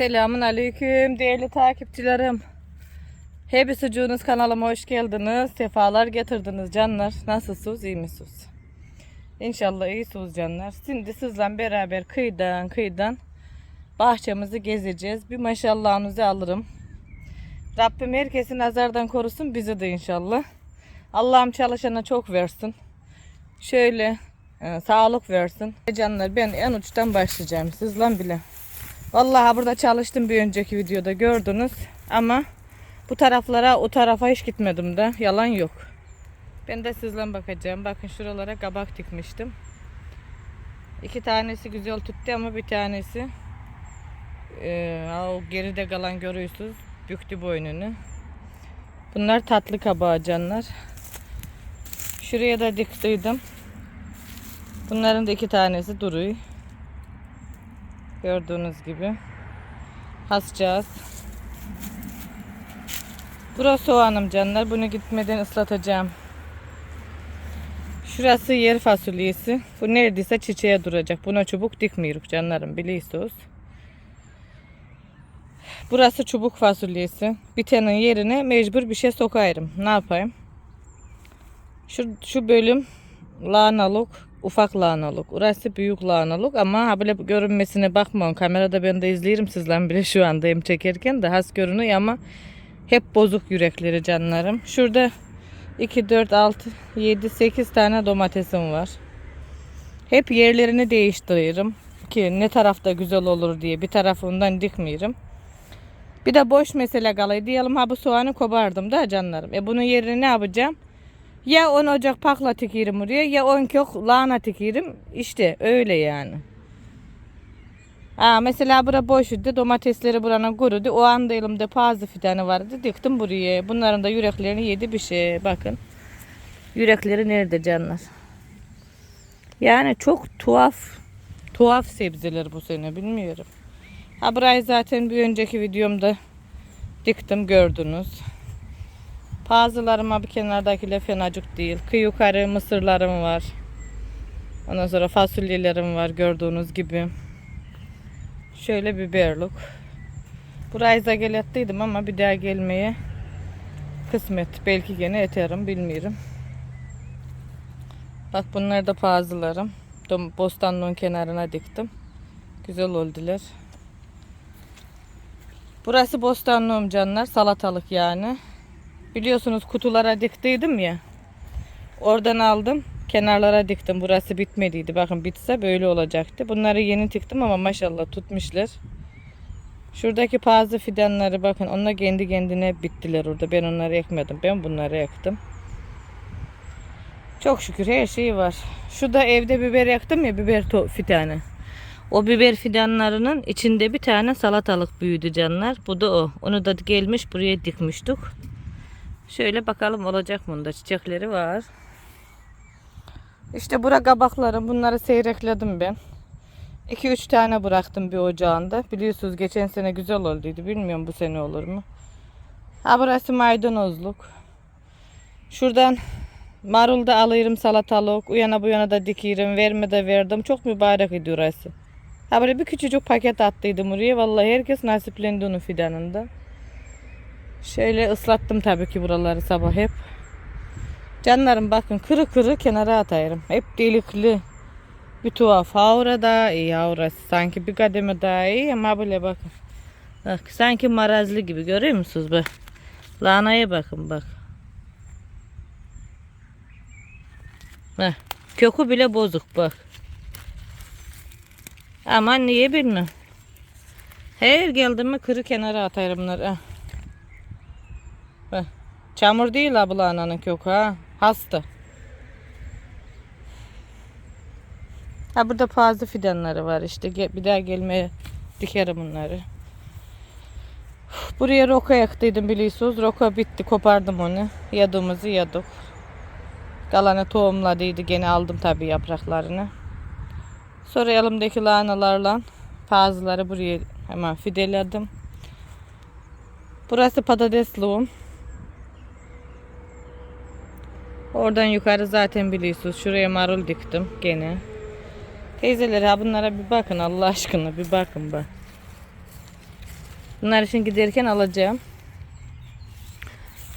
Selamun Aleyküm değerli takipçilerim. Hepsi kanalıma hoş geldiniz. Sefalar getirdiniz canlar. Nasılsınız? iyi misiniz? İnşallah iyisiniz canlar. Şimdi sizle beraber kıyıdan kıyıdan bahçemizi gezeceğiz. Bir maşallahınızı alırım. Rabbim herkesi nazardan korusun bizi de inşallah. Allah'ım çalışana çok versin. Şöyle e, sağlık versin. Canlar ben en uçtan başlayacağım sizle bile. Vallahi burada çalıştım bir önceki videoda gördünüz. Ama bu taraflara o tarafa hiç gitmedim de. Yalan yok. Ben de sizle bakacağım. Bakın şuralara kabak dikmiştim. İki tanesi güzel tuttu ama bir tanesi e, o geride kalan görüyorsunuz. Büktü boynunu. Bunlar tatlı kabağı. Şuraya da diktiydim. Bunların da iki tanesi duruyor. Gördüğünüz gibi. Hascağız. Burası soğanım canlar. Bunu gitmeden ıslatacağım. Şurası yer fasulyesi. Bu neredeyse çiçeğe duracak. Buna çubuk dikmiyoruz canlarım biliyorsunuz. Burası çubuk fasulyesi. Bitenin yerine mecbur bir şey sokayım. Ne yapayım? Şu, şu bölüm lahanalık, ufak lahanalık. Orası büyük lahanalık ama böyle görünmesine bakmayın. Kamerada ben de izleyirim sizden bile şu andayım çekerken de has görünüyor ama hep bozuk yürekleri canlarım. Şurada 2, 4, 6, 7, 8 tane domatesim var. Hep yerlerini değiştiriyorum. Ki ne tarafta güzel olur diye bir tarafından dikmiyorum. Bir de boş mesele kalıyor. Diyelim ha bu soğanı kopardım da canlarım. E bunun yerine ne yapacağım? Ya 10 ocak pakla tikirim oraya ya 10 kök lahana tikirim. İşte öyle yani. Ha, mesela bura boştu. Domatesleri burana kurudu. O anda elimde bazı fidanı vardı. Diktim buraya. Bunların da yüreklerini yedi bir şey. Bakın. Yürekleri nerede canlar? Yani çok tuhaf tuhaf sebzeler bu sene bilmiyorum. Ha burayı zaten bir önceki videomda diktim gördünüz. Bazılarıma bir kenardakiler fenacık değil. Kıyı yukarı mısırlarım var. Ondan sonra fasulyelerim var gördüğünüz gibi. Şöyle biberlik. Burayı da gelettiydim ama bir daha gelmeye kısmet. Belki gene eterim bilmiyorum. Bak bunlar da bazılarım. Dom- Bostanlığın kenarına diktim. Güzel oldular. Burası bostanlığım canlar. Salatalık yani. Biliyorsunuz kutulara diktiydim ya. Oradan aldım. Kenarlara diktim. Burası bitmediydi. Bakın bitse böyle olacaktı. Bunları yeni diktim ama maşallah tutmuşlar. Şuradaki bazı fidanları bakın. Onlar kendi kendine bittiler orada. Ben onları ekmedim. Ben bunları ektim. Çok şükür her şey var. Şurada evde biber yaktım ya biber fidanı. O biber fidanlarının içinde bir tane salatalık büyüdü canlar. Bu da o. Onu da gelmiş buraya dikmiştik. Şöyle bakalım olacak bunda çiçekleri var. İşte bura kabaklarım. Bunları seyrekledim ben. 2-3 tane bıraktım bir ocağında. Biliyorsunuz geçen sene güzel olduydu. Bilmiyorum bu sene olur mu. Ha burası maydanozluk. Şuradan marul da alıyorum salatalık. Uyana bu yana da dikiyorum. Verme de verdim. Çok mübarek idi orası. Ha böyle bir küçücük paket attıydım oraya. Vallahi herkes nasiplendi onun fidanında. Şöyle ıslattım tabii ki buraları sabah hep. Canlarım bakın kırı kırı kenara atayırım. Hep delikli. Bir tuhaf. Havra daha iyi havrası. Sanki bir kademe daha iyi ama böyle bakın. Bak sanki marazlı gibi görüyor musunuz bak. Lahanaya bakın bak. Heh, kökü bile bozuk bak. Aman niye bilmem. Her geldim mi kırı kenara atayım bunları. Çamur değil abla ananın kökü ha. Hasta. Ha burada fazla fidanları var işte. Bir daha gelmeye dikerim bunları. Buraya roka yaktıydım biliyorsunuz. Roka bitti. Kopardım onu. Yadığımızı yadık. Kalanı tohumladıydı. Gene aldım tabii yapraklarını. Sonra elimdeki lahanalarla bazıları buraya hemen fideledim. Burası patatesluğum. Oradan yukarı zaten biliyorsunuz. Şuraya marul diktim gene. Teyzeler ha bunlara bir bakın Allah aşkına bir bakın bak. Bunlar için giderken alacağım.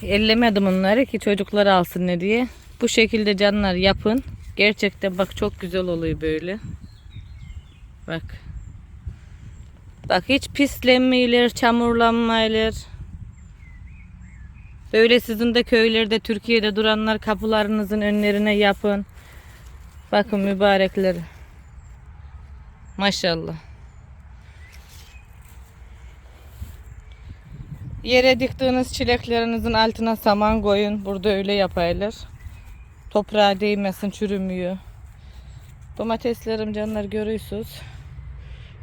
Ellemedim onları ki çocuklar alsın ne diye. Bu şekilde canlar yapın. Gerçekten bak çok güzel oluyor böyle. Bak. Bak hiç pislenmeyilir, çamurlanmayılır. Böyle sizin de köylerde, Türkiye'de duranlar kapılarınızın önlerine yapın. Bakın mübarekleri. Maşallah. Yere diktiğiniz çileklerinizin altına saman koyun. Burada öyle yapaylar. Toprağa değmesin, çürümüyor. Domateslerim canlar görüyorsunuz.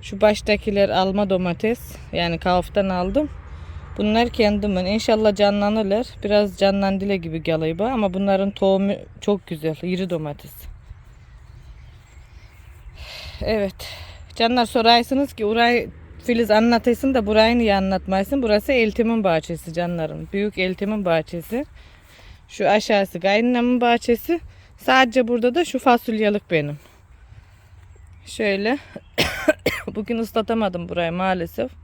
Şu baştakiler alma domates. Yani kavaftan aldım. Bunlar kendimin. İnşallah canlanırlar. Biraz canlandile gibi galiba ama bunların tohumu çok güzel. İri domates. Evet. Canlar soraysınız ki orayı Filiz anlatıysın da burayı niye anlatmaysın? Burası Eltim'in bahçesi canlarım. Büyük Eltim'in bahçesi. Şu aşağısı kaynanamın bahçesi. Sadece burada da şu fasulyelik benim. Şöyle. Bugün ıslatamadım burayı maalesef.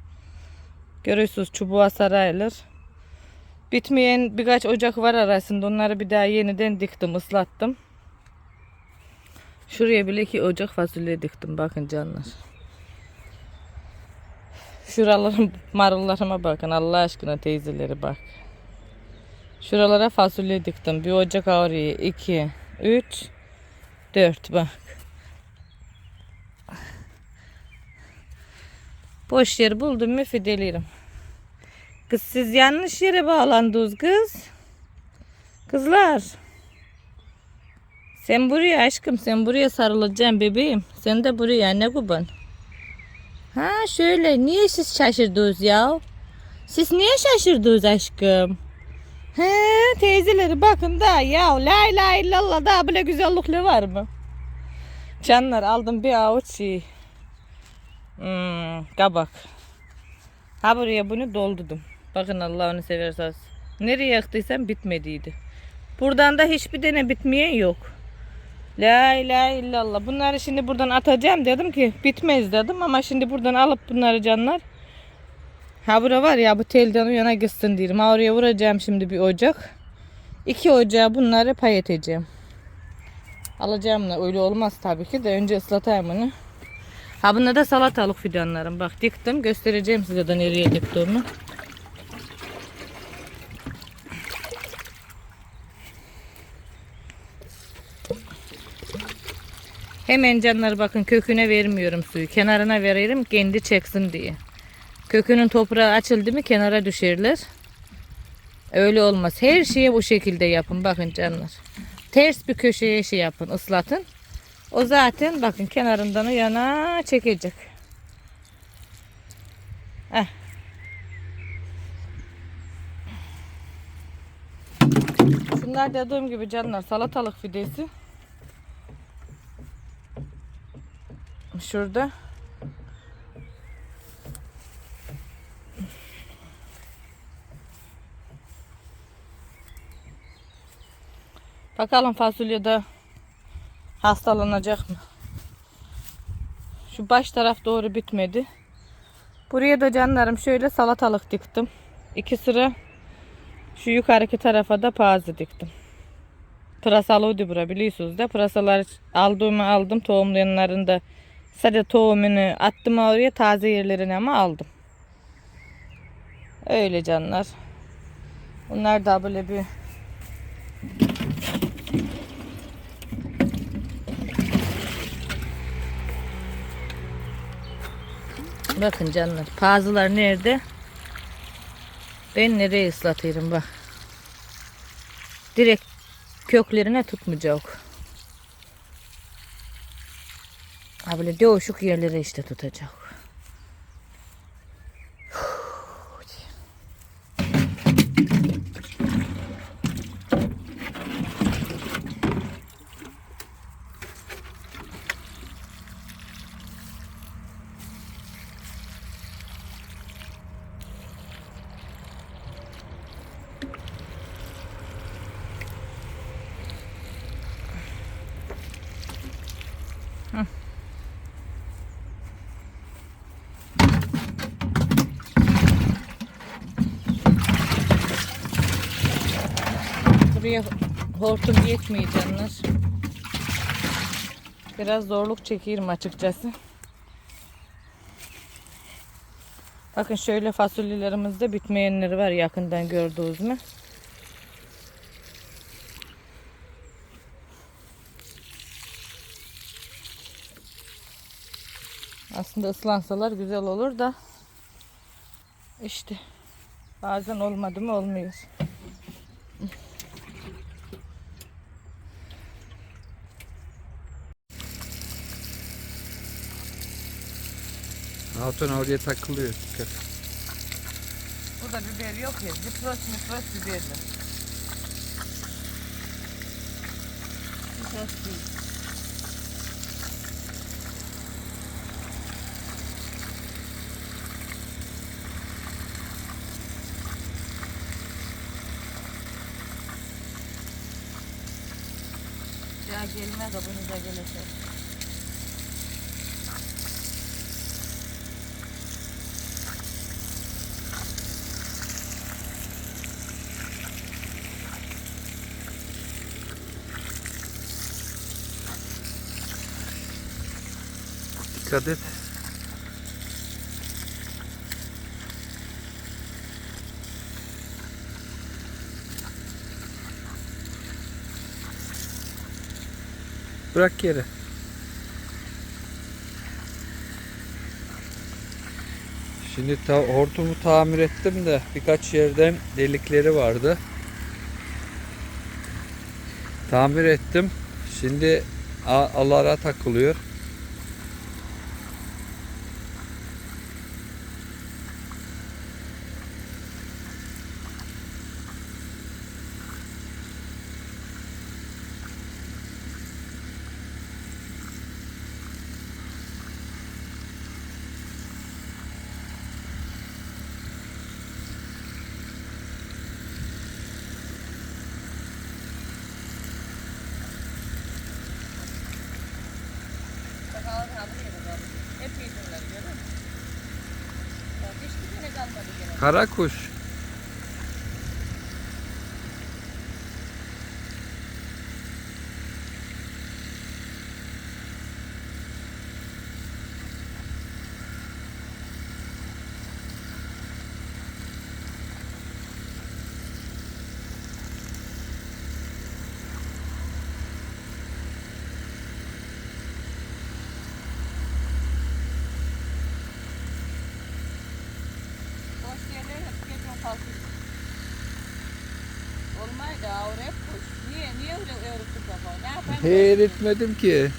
Görüyorsunuz çubuğa sarayılır. Bitmeyen birkaç ocak var arasında. Onları bir daha yeniden diktim, ıslattım. Şuraya bile iki ocak fasulye diktim. Bakın canlar. Şuralarım marullarıma bakın. Allah aşkına teyzeleri bak. Şuralara fasulye diktim. Bir ocak oraya. iki, üç, dört bak. Boş yer buldum mu fidelirim. Kız siz yanlış yere bağlandınız kız. Kızlar. Sen buraya aşkım sen buraya sarılacaksın bebeğim. Sen de buraya ne kuban. Ha şöyle niye siz şaşırdınız ya? Siz niye şaşırdınız aşkım? He teyzeleri bakın da ya la ilahe illallah daha böyle güzellikle var mı? Canlar aldım bir avuç şey. Hmm, kabak. Ha buraya bunu doldurdum. Bakın Allah'ını severseniz. Nereye yaktıysam bitmediydi. Buradan da hiçbir tane bitmeyen yok. La ilahe illallah. Bunları şimdi buradan atacağım dedim ki bitmez dedim ama şimdi buradan alıp bunları canlar. Ha bura var ya bu telden uyana gitsin diyelim. Oraya vuracağım şimdi bir ocak. İki ocağa bunları pay edeceğim. Alacağım da öyle olmaz tabii ki de önce ıslatayım bunu. Ha bunda da salatalık fidanlarım. Bak diktim. Göstereceğim size de nereye diktiğimi. Hemen canlar bakın köküne vermiyorum suyu. Kenarına veririm kendi çeksin diye. Kökünün toprağı açıldı mı kenara düşerler. Öyle olmaz. Her şeye bu şekilde yapın. Bakın canlar. Ters bir köşeye şey yapın. ıslatın. O zaten bakın kenarından yana çekecek. Heh. Şunlar dediğim gibi canlar salatalık fidesi. Şurada. Bakalım fasulyede hastalanacak mı? Şu baş taraf doğru bitmedi. Buraya da canlarım şöyle salatalık diktim. İki sıra şu yukarıki tarafa da pazı diktim. Pırasalıydı bura biliyorsunuz da. Pırasalar aldığımı aldım. Tohumlayanların da sadece tohumunu attım oraya taze yerlerine ama aldım. Öyle canlar. Bunlar da böyle bir Bakın canlar. Pazılar nerede? Ben nereye ıslatıyorum bak. Direkt köklerine tutmayacak. Ha böyle değişik yerlere işte tutacak. Buraya hortum yetmiyor canlar. Biraz zorluk çekiyorum açıkçası. Bakın şöyle fasulyelerimizde bitmeyenleri var yakından gördüğünüz mü? Aslında ıslansalar güzel olur da işte bazen olmadı mı olmuyor. Hatun oraya takılıyor. Dikkat. Burada biber yok ya. Zipros mipros biberli. Zipros değil. Ya gelmez de bunu da gelecek. Dikkat et. Bırak yere. Şimdi ta hortumu tamir ettim de birkaç yerden delikleri vardı. Tamir ettim. Şimdi alara takılıyor. Caraca, kafayı? Ne yapayım? Hayır etmedim ki.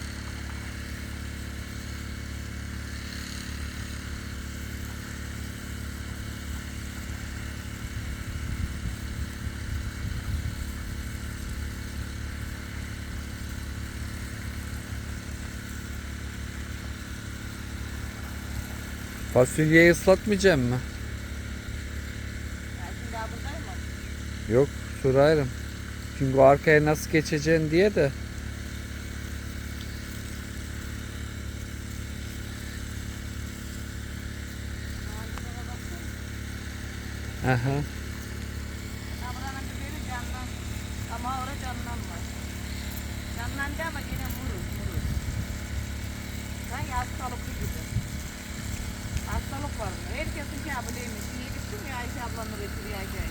Fasulyeyi ıslatmayacağım mı? Şimdi daha buradayım mı? Yok sorarım. Çünkü arkaya nasıl geçeceksin diye de. Aha. Ha buranın canlan. Ama orada canlanmaz. Canlandı ama yine vurur vurur. Sanki hastalıklı gibi. Hastalık var mı? Herkesin ki abileymiş. Niye gittim ya Ayşe ablanla Betül ya Ayşe.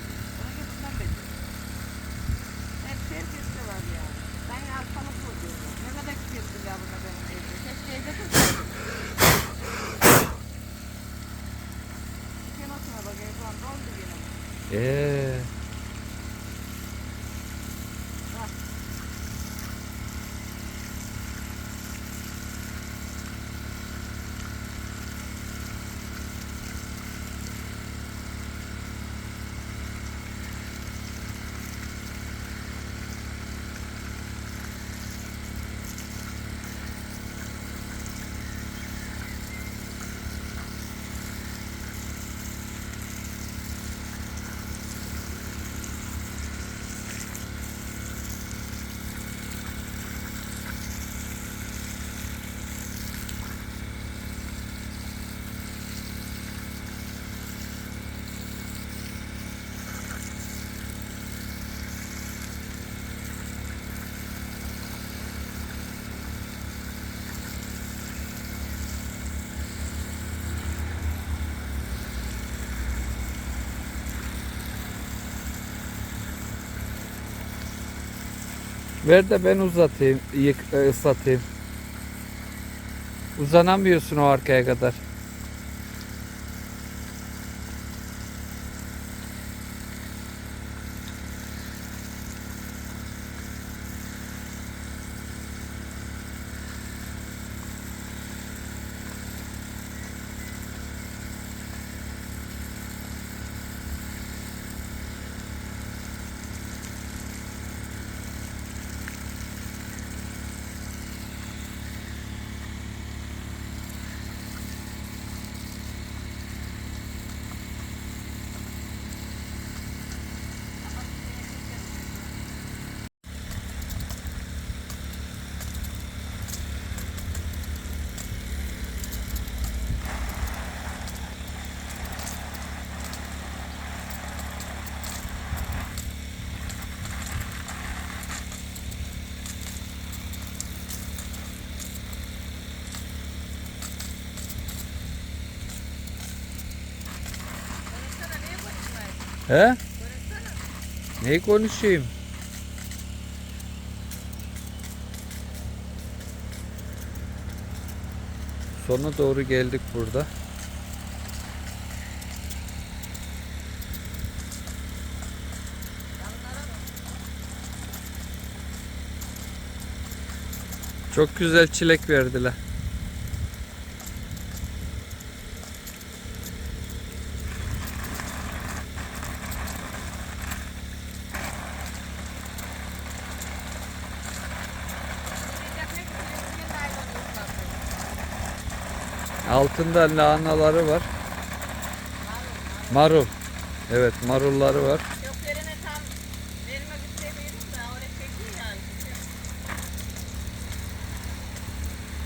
Ver de ben uzatayım, e, ıslatayım. Uzanamıyorsun o arkaya kadar. He? Neyi konuşayım? Sona doğru geldik burada. Çok güzel çilek verdiler. Altında lahanaları var. Marul. Evet marulları var. Köklerine tam vermek istemiyorum da oraya çekiyor yani.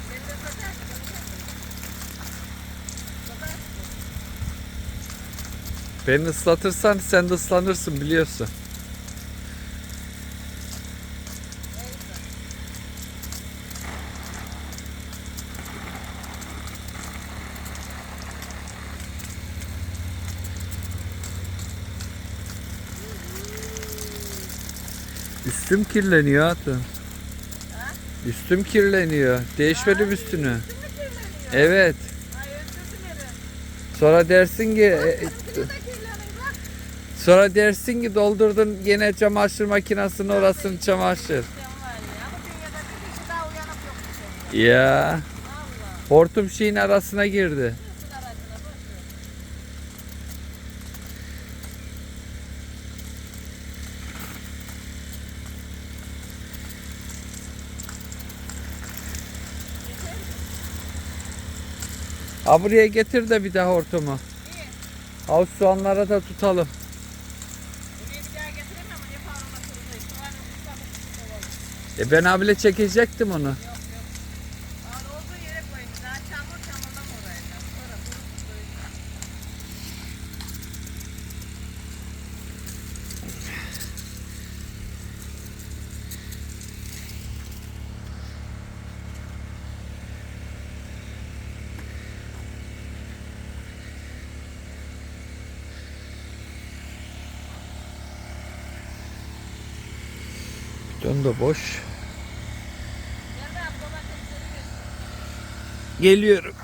Sen de satarsın. Beni ıslatırsan sen de ıslanırsın biliyorsun. Üstüm kirleniyor hatun. Üstüm kirleniyor. Değişmedim üstünü. Evet. Ay özür dilerim. Sonra dersin ki e, bak. sonra dersin ki doldurdun yine çamaşır makinesinin orasını çamaşır. Ya. Hortum şeyin arasına girdi. Ha buraya getir de bir daha hortumu. İyi. Ha soğanlara da tutalım. E ben abile çekecektim onu. Yok yok. Ağır olduğu yere koyun. Daha çamur çamurdan uğrayacağım. Sonra kurup koyacağım. Bidon da boş. Geliyorum.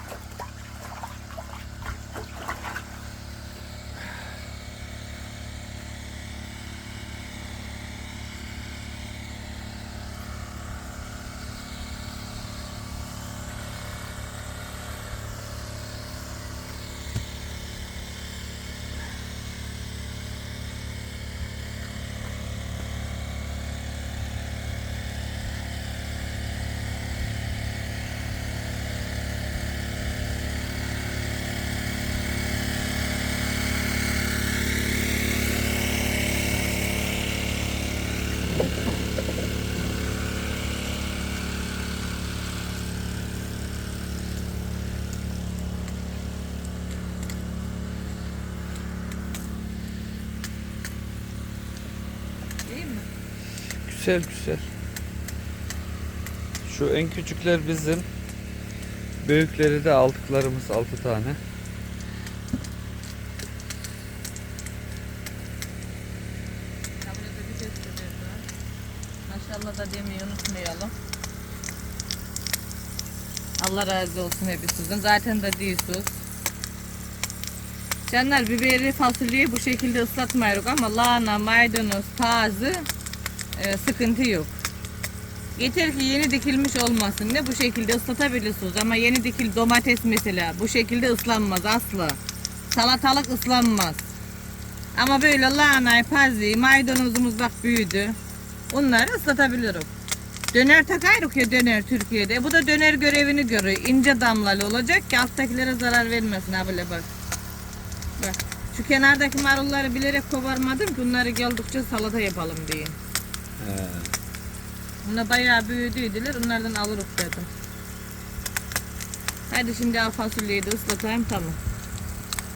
İyi mi? Güzel güzel. Şu en küçükler bizim. Büyükleri de aldıklarımız 6 tane. Maşallah. Da demeyi unutmayalım. Allah razı olsun hepinizden. Zaten de değilsiniz. Canlar biberi fasulyeyi bu şekilde ıslatmıyoruz ama lahana, maydanoz, taze e, sıkıntı yok. Yeter ki yeni dikilmiş olmasın. Ne bu şekilde ıslatabilirsiniz ama yeni dikil domates mesela bu şekilde ıslanmaz asla. Salatalık ıslanmaz. Ama böyle lahanayı, pazi, maydanozumuz bak büyüdü. Onları ıslatabilirim. Döner takayırık ya döner Türkiye'de. Bu da döner görevini görüyor. İnce damlalı olacak ki alttakilere zarar vermesin ha böyle bak. Bak. Şu kenardaki marulları bilerek koparmadım ki onları geldikçe salata yapalım diye. He. Bunlar bayağı büyüdüydüler. Onlardan alırız dedim. Hadi şimdi fasulyeyi de ıslatayım tamam.